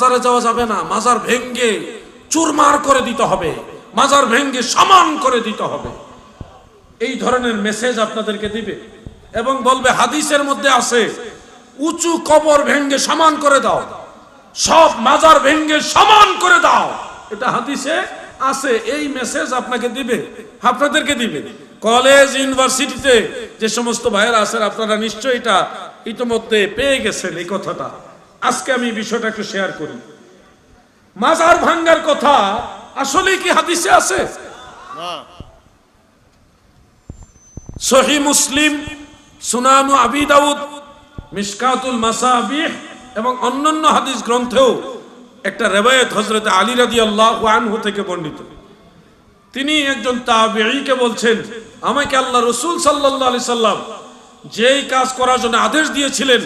মাজারে যাওয়া যাবে না। মাজার ভেঙ্গে চুরমার করে দিতে হবে। মাজার ভেঙ্গে সমান করে দিতে হবে। এই ধরনের মেসেজ আপনাদেরকে দিবে এবং বলবে, হাদিসের মধ্যে আছে, উঁচু কবর ভেঙ্গে সমান করে দাও। সব মাজার ভেঙ্গে সমান করে দাও। এটা হাদিসে আছে, এই মেসেজ আপনাকে দিবে। আপনাদেরকে দিবে। কলেজ, ইউনিভার্সিটিতে যে সমস্ত ভাইয়েরা আছেন, আপনারা নিশ্চয়ই এটা ইতিমধ্যে পেয়ে গেছেন এই কথাটা। আজকে আমি বিষয়টা একটু শেয়ার করি। মাজার ভাঙ্গার কথা আসলে কি হাদিসে আছে? সহি মুসলিম সুনানু আবি দাউদ মিশকাতুল মাসাবিহ এবং অন্যান্য হাদিস গ্রন্থেও একটা রেবায়ত হজরত আলী রাদি আল্লাহ আনহু থেকে বর্ণিত। তিনি একজন তাবেঈকে বলছেন আমাকে আল্লাহ রসুল সাল্লাহ আলি সাল্লাম যেই কাজ করার জন্য আদেশ দিয়েছিলেন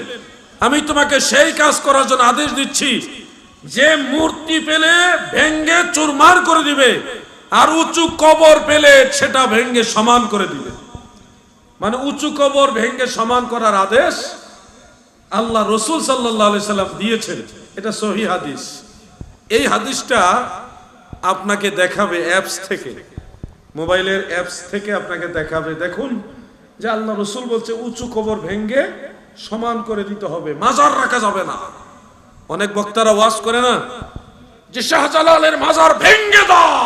আমি তোমাকে সেই কাজ করার জন্য আদেশ দিচ্ছি। যে মূর্তি পেলে ভেঙ্গে চুরমার করে দিবে, আর উঁচু কবর পেলে সেটা ভেঙ্গে সমান করে দিবে। মানে উঁচু কবর ভেঙ্গে সমান করার আদেশ আল্লাহ রসুল সাল্লাম দিয়েছেন। এটা সহি হাদিস। এই হাদিসটা আপনাকে দেখাবে অ্যাপস থেকে। মোবাইলের অ্যাপস থেকে আপনাকে দেখাবে। দেখুন যে আল্লাহ রসুল বলছে, উঁচু কবর ভেঙ্গে সমান করে দিতে হবে, মাজার রাখা যাবে না। অনেক বক্তারা ওয়াজ করে না, যে শাহজালালের মাজার ভেঙ্গে দাও,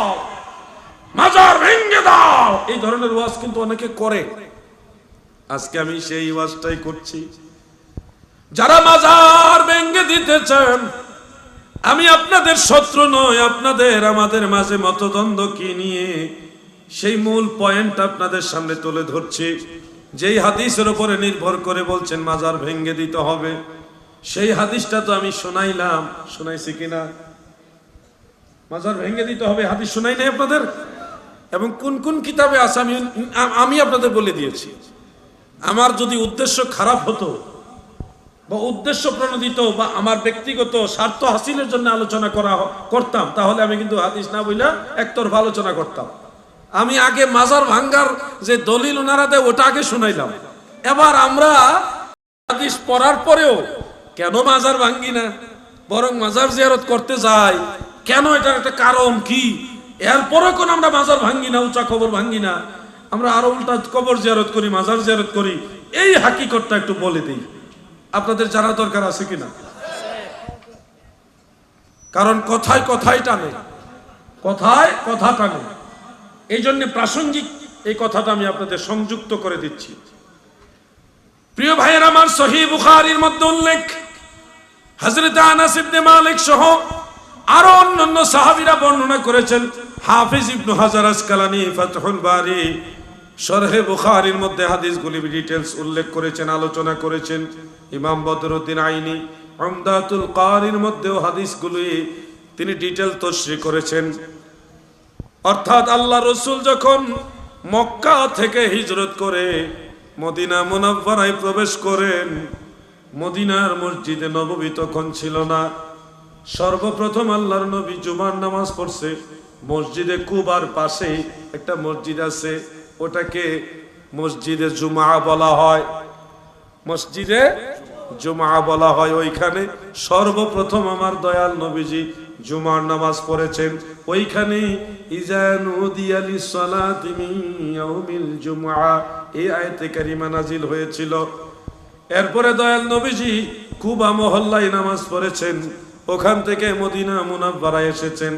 মাজার ভেঙ্গে দাও। এই ধরনের ওয়াজ কিন্তু অনেকে করে। আজকে আমি সেই ওয়াজটাই করছি। যারা মাজার ভেঙ্গে দিতে চান আমি আপনাদের শত্রু নয় আপনাদের, আমাদের মাঝে মতদ্বন্দ্ব কি নিয়ে? সেই মূল পয়েন্ট আপনাদের সামনে তুলে ধরছি। যেই হাদিসের উপরে নির্ভর করে বলছেন, মাজার ভেঙ্গে দিতে হবে। সেই হাদিসটা তো আমি শোনাইলাম। শোনাইছি কিনা মাজার ভেঙ্গে দিতে হবে, হাদিস শোনাই নাই আপনাদের? এবং কোন কোন কিতাবে আছে, আমি আমি আপনাদের বলে দিয়েছি। আমার যদি উদ্দেশ্য খারাপ হতো, বা উদ্দেশ্য প্রণোদিত, বা আমার ব্যক্তিগত স্বার্থ হাসিলের জন্য আলোচনা করা, করতাম, তাহলে আমি কিন্তু হাদিস না বইলা একতরফা আলোচনা করতাম। আমি আগে মাজার ভাঙ্গার যে দলিল ওনারা দেয়, ওটা আগে শুনাইলাম। এবার আমরা হাদিস পড়ার পরেও কেন মাজার ভাঙ্গি না? বরং মাজার জিয়ারত করতে যাই। কেন এটার একটা কারণ কি? এরপরে কোন আমরা মাজার ভাঙ্গি না, উঁচা কবর ভাঙ্গি না? আমরা আরও উল্টা কবর জিয়ারত করি, মাজার জিয়ারত করি। এই হাকিকতটা একটু বলে দিই। আপনাদের জানা দরকার আছে কিনা? কারণ কথায় কথাই টানে। কথায় কথা টানে। এই জন্য প্রাসঙ্গিক এই কথাটা আমি আপনাদের সংযুক্ত করে দিচ্ছি। প্রিয় ভাইয়ের আমার সহি বুখারীর মধ্যে উল্লেখ, হযরত আনাস ইবনে মালিক সহ আরও অন্যান্য সাহাবীরা বর্ণনা করেছেন, হাফিজ ইবনু হাজার আসকালানি, ফাতহুল বারি, শরহে বুখারীর মধ্যে হাদিসগুলি ডিটেলস উল্লেখ করেছেন, আলোচনা করেছেন, ইমাম বদরুদ্দিন আইনি আমদাতুল কারির মধ্যেও হাদিসগুলি তিনি ডিটেল তশরি করেছেন। অর্থাৎ আল্লাহ রসুল যখন মক্কা থেকে হিজরত করে মদিনা মুনাফারায় প্রবেশ করেন, মদিনার মসজিদে নববী তখন ছিল না। সর্বপ্রথম আল্লাহর নবী জুমার নামাজ পড়ছে, মসজিদে কুবার পাশে একটা মসজিদ আছে, ওটাকে মসজিদে জুমা বলা হয়। মসজিদে জুমা বলা হয় ওইখানে। সর্বপ্রথম আমার দয়াল নবীজি জুমার নামাজ পড়েছেন। ওইখানে নাজিল হয়েছিল। এরপরে দয়াল নবীজি কুবা মহল্লায় নামাজ পড়েছেন। ওখান থেকে মদিনা মুনাব্বারা এসেছেন।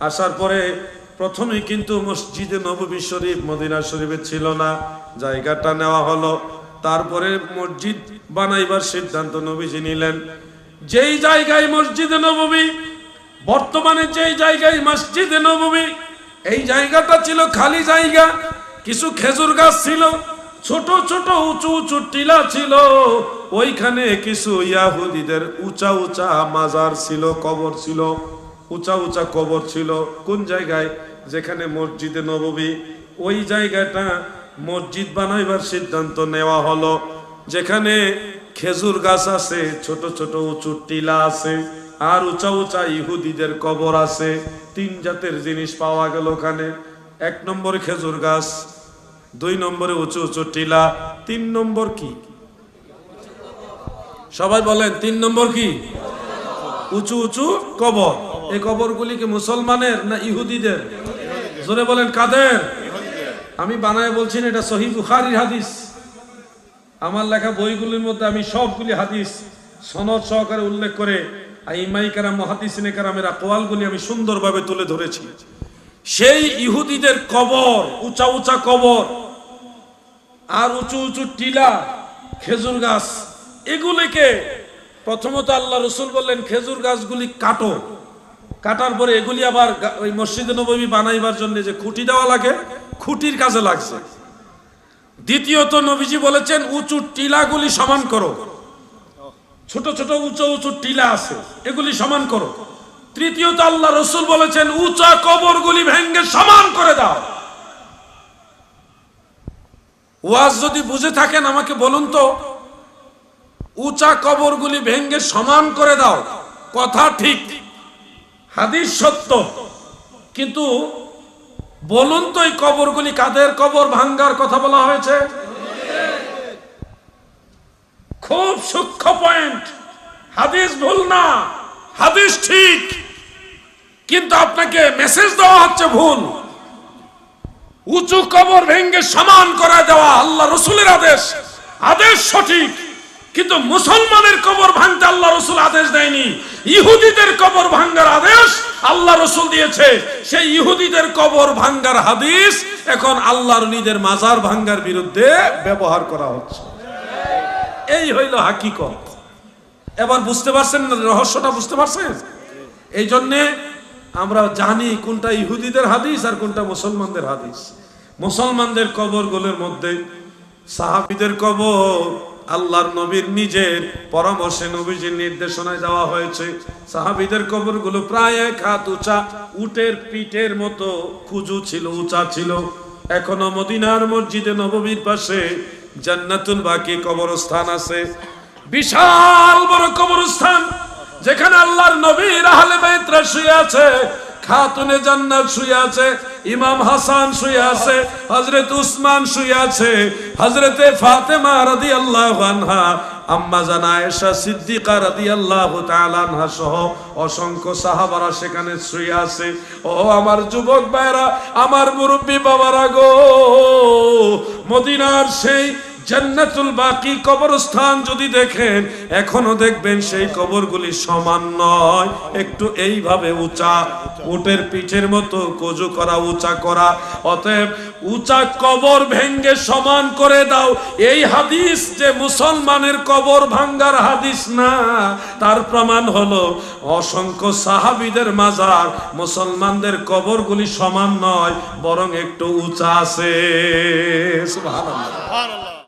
আসার পরে প্রথমে কিন্তু মসজিদে নববী শরীফ মদিনা শরীফে ছিল না। জায়গাটা নেওয়া হলো। তারপরে মসজিদ বানাইবার সিদ্ধান্ত নবীজি নিলেন। যেই জায়গায় মসজিদে নববী বর্তমানে যেই জায়গায় মসজিদে নববী এই জায়গাটা ছিল খালি জায়গা। কিছু খেজুর গাছ ছিল, ছোট ছোট, উঁচু উঁচু টিলা ছিল। ওইখানে কিছু ইয়াহুদিদের উঁচা উঁচা মাজার ছিল, কবর ছিল, উঁচা উঁচা কবর ছিল। কোন জায়গায়? যেখানে মসজিদে নববী ওই জায়গাটা মসজিদ বানাইবার সিদ্ধান্ত নেওয়া হলো। যেখানে খেজুর গাছ আছে, ছোট ছোট, উঁচু টিলা আছে। আর উঁচা উঁচা ইহুদিদের কবর আছে। তিন জাতের জিনিস পাওয়া গেল ওখানে। এক নম্বরে খেজুর গাছ, দুই নম্বরে উঁচু উঁচু টিলা, তিন নম্বর কি? সবাই বলেন, তিন নম্বর কি? উঁচু উঁচু কবর। এই কবরগুলি কি মুসলমানের না ইহুদিদের? জোরে বলেন, কাদের? আমি বানায় বলছি না, এটা সহি বুখারির হাদিস। আমার লেখা বইগুলির মধ্যে আমি সবগুলি হাদিস সনদ সহকারে উল্লেখ করে ইমাই কারাম মহাদিসিনে কারামের কোয়ালগুলি আমি সুন্দরভাবে তুলে ধরেছি। সেই ইহুদিদের কবর, উঁচা উঁচা কবর, আর উঁচু উঁচু টিলা, খেজুর গাছ, এগুলিকে প্রথমত আল্লাহ রসুল বললেন, খেজুর গাছগুলি কাটো। কাটার পরে এগুলি আবার ওই মসজিদে নবী বানাইবার জন্য যে খুঁটি দেওয়া লাগে, খুঁটির কাজে লাগছে। দ্বিতীয়ত নবীজি বলেছেন, উঁচু টিলাগুলি সমান করো। ছোট ছোট উঁচু উঁচু টিলা আছে, এগুলি সমান করো। তৃতীয়ত আল্লাহ রসুল বলেছেন, উঁচা কবরগুলি ভেঙ্গে সমান করে দাও। ওয়াজ যদি বুঝে থাকেন, আমাকে বলুন তো, উঁচা কবরগুলি ভেঙ্গে সমান করে দাও, কথা ঠিক, হাদিস সত্য। কিন্তু বলুন তো, এই কবরগুলি কাদের কবর, ভাঙ্গার কথা বলা হয়েছে? খুব সূক্ষ্ম পয়েন্ট হাদিস ভুল না, হাদিস ঠিক। কিন্তু আপনাকে মেসেজ দেওয়া হচ্ছে ভুল। উঁচু কবর ভেঙ্গে সমান করে দেওয়া আল্লাহ রসুলের আদেশ। আদেশ সঠিক, কিন্তু মুসলমানের কবর ভাঙতে আল্লাহ রসুল আদেশ দেয়নি। ইহুদিদের কবর ভাঙ্গার আদেশ আল্লাহ রসুল দিয়েছে। সেই ইহুদিদের কবর ভাঙ্গার হাদিস এখন আল্লাহর নিজের মাজার ভাঙ্গার বিরুদ্ধে ব্যবহার করা হচ্ছে। এই হইল হাকিকত। এবার বুঝতে পারছেন রহস্যটা বুঝতে পারছেন? এই জন্যে আমরা জানি কোনটা ইহুদিদের হাদিস আর কোনটা মুসলমানদের হাদিস। মুসলমানদের কবরগুলোর মধ্যে, সাহাবিদের কবর, আল্লাহর নবীর নিজের পরামর্শে নবীজির নির্দেশনায় দেওয়া হয়েছে। সাহাবিদের কবরগুলো প্রায় এক হাত উঁচা, উটের পিঠের মতো কুজু ছিল, উঁচা ছিল। এখনও মদিনার মসজিদে নববীর পাশে জান্নাতুল বাকি কবরস্থান আছে। বিশাল বড় কবরস্থান, যেখানে আল্লাহর নবীর আহলে বাইতরা শুয়ে আছে, খাতুনে জান্নাত শুয়ে আছে, ইমাম হাসান শুয়ে আছে, হযরত উসমান শুয়ে আছে, হযরতে ফাতেমা রাদিয়াল্লাহু আনহা, আম্মা জান আয়েশা সিদ্দিকা রাদিয়াল্লাহু তাআলা আনহা সহ অসংখ্য সাহাবারা সেখানে শুয়ে আছে। ও আমার যুবক ভাইরা আমার মুরব্বী বাবারা গো, মদিনার সেই জান্নাতুল বাকি কবরস্থান যদি দেখেন, এখনও দেখবেন সেই কবরগুলি সমান নয়। একটু এইভাবে উঁচা, উটের পিঠের মতো কজু করা, উঁচা করা। অতএব উঁচা কবর ভেঙ্গে সমান করে দাও। এই হাদিস যে মুসলমানের কবর ভাঙ্গার হাদিস না, তার প্রমাণ হলো অসংখ্য সাহাবিদের মাজার মুসলমানদের কবরগুলি সমান নয়, বরং একটু উঁচা আছে। সুবহানাল্লাহ।